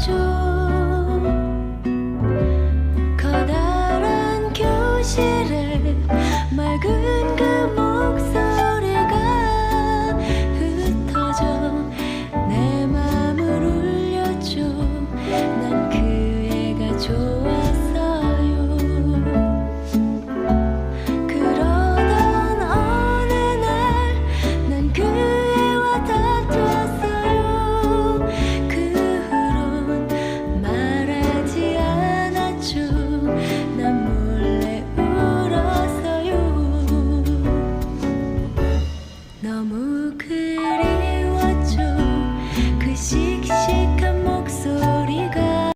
주